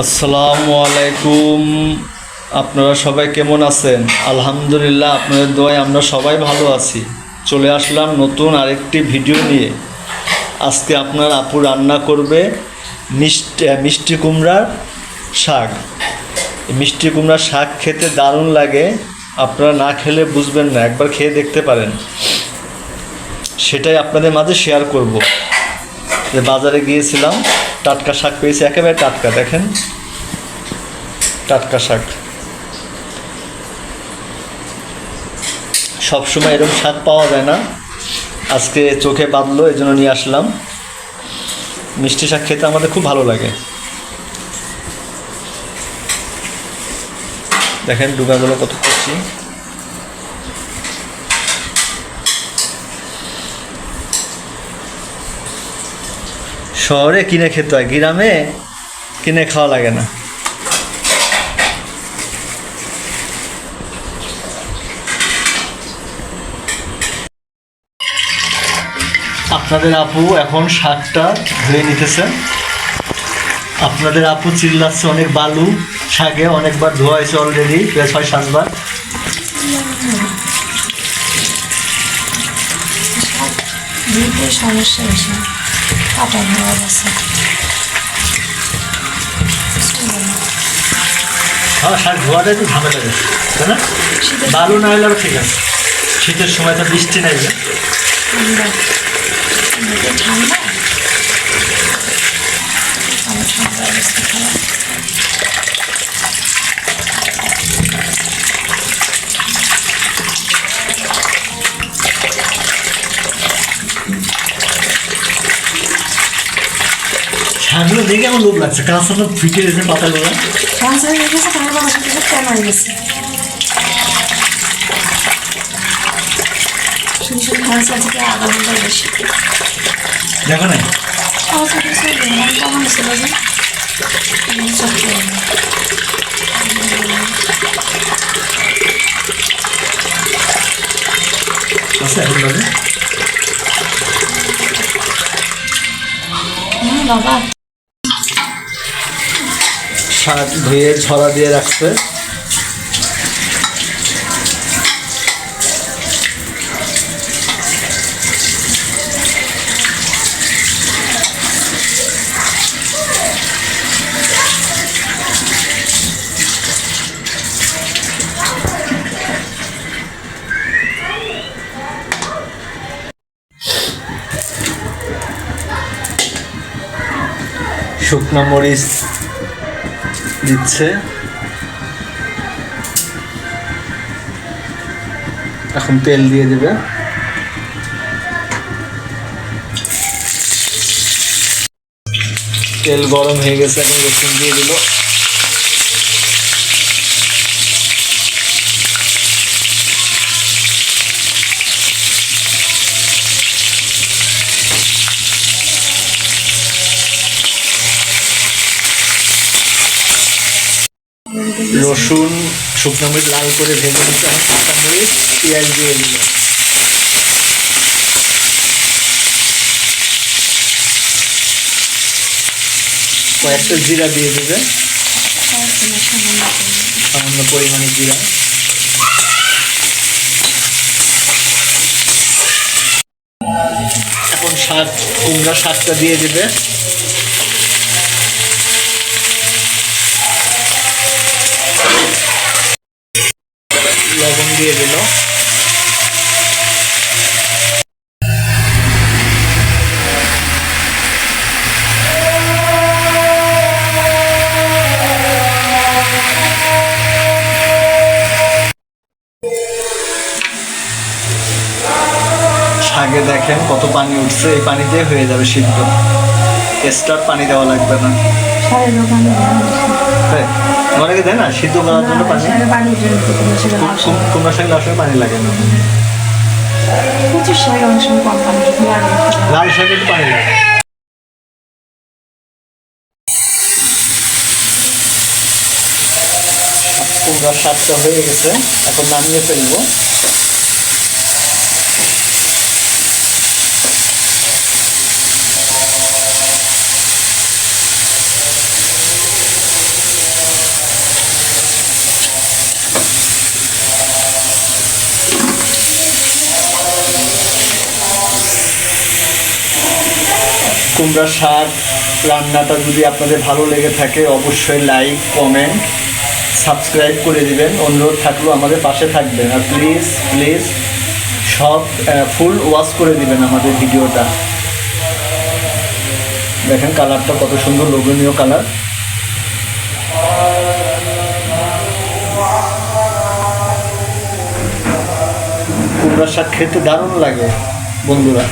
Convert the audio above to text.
আসসালামু আলাইকুম। আপনারা সবাই কেমন আছেন? আলহামদুলিল্লাহ, আপনাদের দোয়ায় আমরা সবাই ভালো আছি। চলে আসলাম নতুন আরেকটি ভিডিও নিয়ে। আজকে আপনার আপু রান্না করবে মিষ্টি মিষ্টি কুমড়ার শাক। মিষ্টি কুমড়ার শাক খেতে দারুণ লাগে। আপনারা না খেলে বুঝবেন না, একবার খেয়ে দেখতে পারেন। সেটাই আপনাদের মাঝে শেয়ার করব। বাজারে গিয়েছিলাম টাটকা শাক পেয়েছি, একেবারে টাটকা, দেখেন। টাটকা শাক। সবসময় এরকম শাক পাওয়া যায় না। আজকে চোখে বাঁধলো এই জন্য নিয়ে আসলাম। মিষ্টি শাক খেতে আমাদের খুব ভালো লাগে। দেখেন ডুবাগুলো কত করছি শহরে কিনে খেতে হয়, গ্রামে কিনে খাওয়া লাগে না। আপনাদের আপু এখন শাকটা ধুয়ে নিতেছে। আপনাদের আপু চিল্লাচ্ছে অনেক বালু, শাকে অনেকবার ধোয়া হয়েছে অলরেডি প্রায় ছয়, সাতবার। সমস্যা কাটা ধরা গেছে। হ্যাঁ শাক ধোয়াটা একটু ঝামেলা গেছে তাই না? শীতের বালু না হলে ঠিক আছে। শীতের সময় তো বৃষ্টি নাই। ঠান্ডা অবস্থা খারাপ। শাকগুলো দেখে আমার লোভ লাগছে কাঁচা তো ফিটে গেছে পাতাগুলো ক্যান্সার হয়ে গেছে বাবার সাথে সাথে কেন হয়ে গেছে দেখো না। আছে এখন বাবা শাক ধুয়ে ছড়া দিয়ে রাখছে। শুকনো মরিচ দিচ্ছে। এখন তেল দিয়ে দেবে। তেল গরম হয়ে গেছে এখন রসুন দিয়ে দিল। রসুন, শুকনো মরিচ লাল করে ভেজে দিচ্ছে এখন কাঁচা মরিচ, পেঁয়াজ দিয়ে দিল কয়েকটা জিরা দিয়ে দেবে। সামান্য পরিমাণে জিরা। এখন শাক কুমড়া শাকটা দিয়ে দেবে। দিয়ে দিল। শাকে দেখেন কত পানি উঠছে এই পানি দিয়ে হয়ে যাবে সিদ্ধ। এক্সট্রা পানি দেওয়া লাগবে না। তাই অনেকে দেয় না? সিদ্ধ করার জন্য পানি? কুম- কুমড়া শাক লাল পানি লাগে না। প্রচুর সারে অনেক সময় কম পানি লাল শাকে একটু পানি লাগে। কুমড়ার শাকটা হয়ে গেছে এখন নামিয়ে ফেলব। কুমড়া শাক রান্নাটা যদি আপনাদের ভালো লেগে থাকে, অবশ্যই লাইক কমেন্ট সাবস্ক্রাইব করে দিবেন। অনুরোধ থাকলেও আমাদের পাশে থাকবেন। আর প্লিজ প্লিজ সব ফুল ওয়াশ করে দিবেন আমাদের ভিডিওটা। দেখেন কালারটা কত সুন্দর, লোভনীয় কালার। কুমড়া শাক খেতে দারুণ লাগে বন্ধুরা।